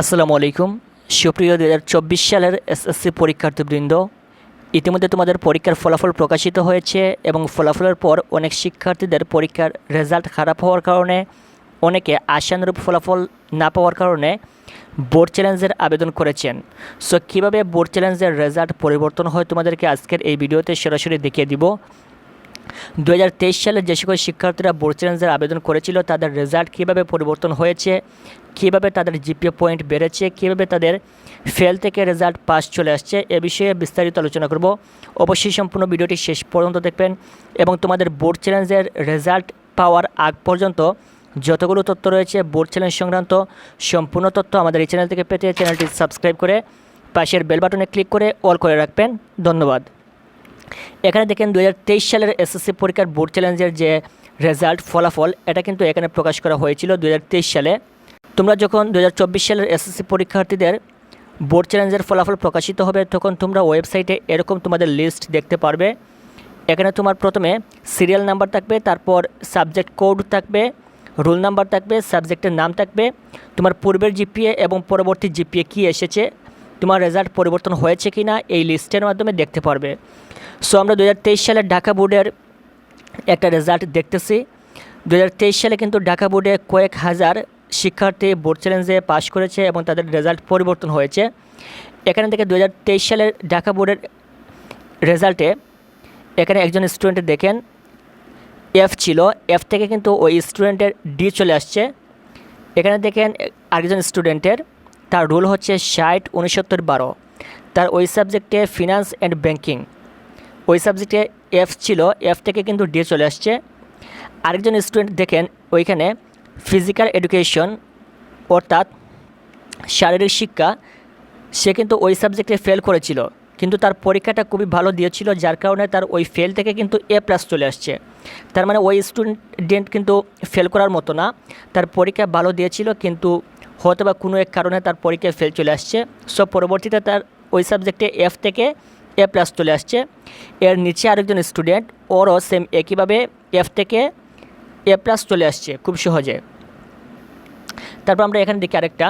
আসসালামু আলাইকুম। সুপ্রিয় দু হাজার চব্বিশ সালের এসএসসি পরীক্ষার্থীবৃন্দ, ইতিমধ্যে তোমাদের পরীক্ষার ফলাফল প্রকাশিত হয়েছে এবং ফলাফলের পর অনেক শিক্ষার্থীদের পরীক্ষার রেজাল্ট খারাপ হওয়ার কারণে, অনেকে আশানুরূপ ফলাফল না পাওয়ার কারণে বোর্ড চ্যালেঞ্জের আবেদন করেছেন। সো কীভাবে বোর্ড চ্যালেঞ্জের রেজাল্ট পরিবর্তন হয় তোমাদেরকে আজকের এই ভিডিওতে সরাসরি দেখিয়ে দিব। দু হাজার তেইশ সালে যে সকল শিক্ষার্থীরা বোর্ড চ্যালেঞ্জের আবেদন করেছিল, তাদের রেজাল্ট কীভাবে পরিবর্তন হয়েছে? কীভাবে তাদের জিপিএ পয়েন্ট বেড়েছে, কীভাবে তাদের ফেল থেকে রেজাল্ট পাস চলে আসছে, এ বিষয়ে বিস্তারিত আলোচনা করব। অবশ্যই সম্পূর্ণ ভিডিওটি শেষ পর্যন্ত দেখবেন এবং তোমাদের বোর্ড চ্যালেঞ্জের রেজাল্ট পাওয়ার আগ পর্যন্ত যতগুলো তথ্য রয়েছে, বোর্ড চ্যালেঞ্জ সংক্রান্ত সম্পূর্ণ তথ্য আমাদের এই চ্যানেল থেকে পেতে চ্যানেলটি সাবস্ক্রাইব করে পাশের বেল বাটনে ক্লিক করে অল করে রাখবেন। ধন্যবাদ। এখানে দেখেন দু হাজার তেইশ সালের এসএসসি পরীক্ষার বোর্ড চ্যালেঞ্জের যে রেজাল্ট ফলাফল, এটা কিন্তু এখানে প্রকাশ করা হয়েছিল দু হাজার তেইশ সালে। তোমরা যখন দু হাজার চব্বিশ সালের এসএসসি পরীক্ষার্থীদের বোর্ড চ্যালেঞ্জের ফলাফল প্রকাশিত হবে, তখন তোমরা ওয়েবসাইটে এরকম তোমাদের লিস্ট দেখতে পারবে। এখানে তোমার প্রথমে সিরিয়াল নাম্বার থাকবে, তারপর সাবজেক্ট কোড থাকবে, রোল নাম্বার থাকবে, সাবজেক্টের নাম থাকবে, তোমার পূর্বের জিপিএ এবং পরবর্তী জিপিএ কী এসেছে, তোমার রেজাল্ট পরিবর্তন হয়েছে কি না এই লিস্টের মাধ্যমে দেখতে পারবে। সো আমরা দু সালের ঢাকা বোর্ডের একটা রেজাল্ট দেখতেছি। দুহাজার তেইশ সালে কিন্তু ঢাকা বোর্ডে কয়েক হাজার শিক্ষার্থী বোর্ড চ্যালেঞ্জে পাশ করেছে এবং তাদের রেজাল্ট পরিবর্তন হয়েছে। এখানে থেকে দু হাজার তেইশ সালের ঢাকা বোর্ডের রেজাল্টে এখানে একজন স্টুডেন্টের দেখেন এফ ছিল। এফ থেকে কিন্তু ওই স্টুডেন্টের ডি চলে আসছে। এখানে দেখেন আরেকজন স্টুডেন্টের তার রুল হচ্ছে ষাট উনসত্তর বারো। তার ওই সাবজেক্টে ফিনান্স অ্যান্ড ব্যাংকিং ওই সাবজেক্টে এফ ছিল। এফ থেকে কিন্তু ডি চলে আসছে। আরেকজন স্টুডেন্ট দেখেন, ওইখানে ফিজিক্যাল এডুকেশন অর্থাৎ শারীরিক শিক্ষা, সে কিন্তু ওই সাবজেক্টে ফেল করেছিল। কিন্তু তার পরীক্ষাটা খুবই ভালো দিয়েছিল, যার কারণে তার ওই ফেল থেকে কিন্তু এ প্লাস চলে আসছে। তার মানে ওই স্টুডেন্ট কিন্তু ফেল করার মতো না। তার পরীক্ষা ভালো দিয়েছিল, কিন্তু হয়তো বা কোনো এক কারণে তার পরীক্ষায় ফেল চলে আসছে। সো পরবর্তীতে তার ওই সাবজেক্টে এফ থেকে এ প্লাস চলে আসছে। এর নিচে আরেকজন স্টুডেন্ট ওরও সেম একইভাবে এফ থেকে এ প্লাস চলে আসছে, খুব সহজে। তারপর আমরা এখানে দেখি আরেকটা।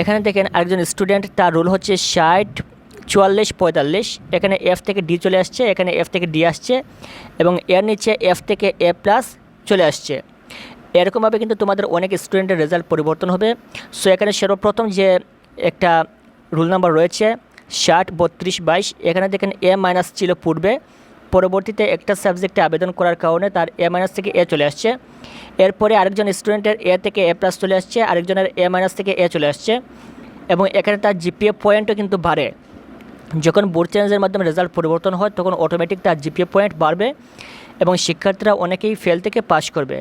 এখানে দেখেন আরেকজন স্টুডেন্ট তার রোল হচ্ছে ষাট, চুয়াল্লিশ, পঁয়তাল্লিশ। এখানে এফ থেকে ডি চলে আসছে, এখানে এফ থেকে ডি আসছে এবং এর নিচে এফ থেকে এ প্লাস চলে আসছে। এরকমভাবে কিন্তু তোমাদের অনেক স্টুডেন্টের রেজাল্ট পরিবর্তন হবে। সো এখানে সর্বপ্রথম যে একটা রুল নাম্বার রয়েছে, ষাট, বত্রিশ, বাইশ, এখানে দেখেন এ মাইনাস ছিল পূর্বে। পরবর্তীতে একটা সাবজেক্টে আবেদন করার কারণে তার এ মাইনাস থেকে এ চলে আসছে। এরপরে আরেকজন স্টুডেন্টের এ থেকে এ প্লাস চলে আসছে, আরেকজনের এ মাইনাস থেকে এ চলে আসছে এবং এখানে তার জিপিএ পয়েন্টও কিন্তু বাড়ে। যখন বোর্ড চ্যালেঞ্জের মাধ্যমে রেজাল্ট পরিবর্তন হয়, তখন অটোমেটিক তার জিপিএ পয়েন্ট বাড়বে এবং শিক্ষার্থীরা অনেকেই ফেল থেকে পাশ করবে।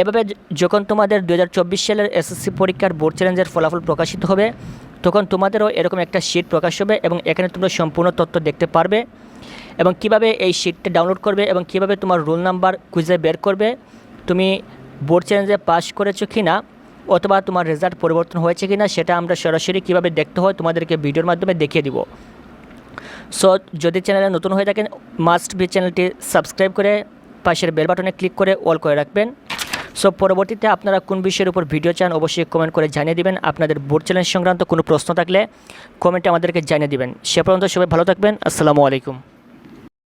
এভাবে যখন তোমাদের দু হাজার চব্বিশ সালের এসএসসি পরীক্ষার বোর্ড চ্যালেঞ্জের ফলাফল প্রকাশিত হবে, তখন তোমাদেরও এরকম একটা শিট প্রকাশ হবে এবং এখানে তোমরা সম্পূর্ণ তথ্য দেখতে পারবে। এবং কীভাবে এই শিটটা ডাউনলোড করবে এবং কীভাবে তোমার রোল নাম্বার খুঁজে বের করবে, তুমি বোর্ড চ্যালেঞ্জে পাস করেছ কি না অথবা তোমার রেজাল্ট পরিবর্তন হয়েছে কি না সেটা আমরা সরাসরি কীভাবে দেখতে হয় তোমাদেরকে ভিডিওর মাধ্যমে দেখিয়ে দিব। সো যদি চ্যানেলে নতুন হয়ে থাকেন মাস্ট বি চ্যানেলটি সাবস্ক্রাইব করে পাশের বেল বাটনে ক্লিক করে অল করে রাখবেন। সো পরবর্তীতে আপনারা কোন বিষয়ের উপর ভিডিও চান, অবশ্যই কমেন্ট করে জানিয়ে দিবেন। আপনাদের বোর্ড চ্যালেঞ্জ সংক্রান্ত কোনো প্রশ্ন থাকলে কমেন্টে আমাদেরকে জানিয়ে দিবেন। সে পর্যন্ত সবাই ভালো থাকবেন। আসসালামু আলাইকুম।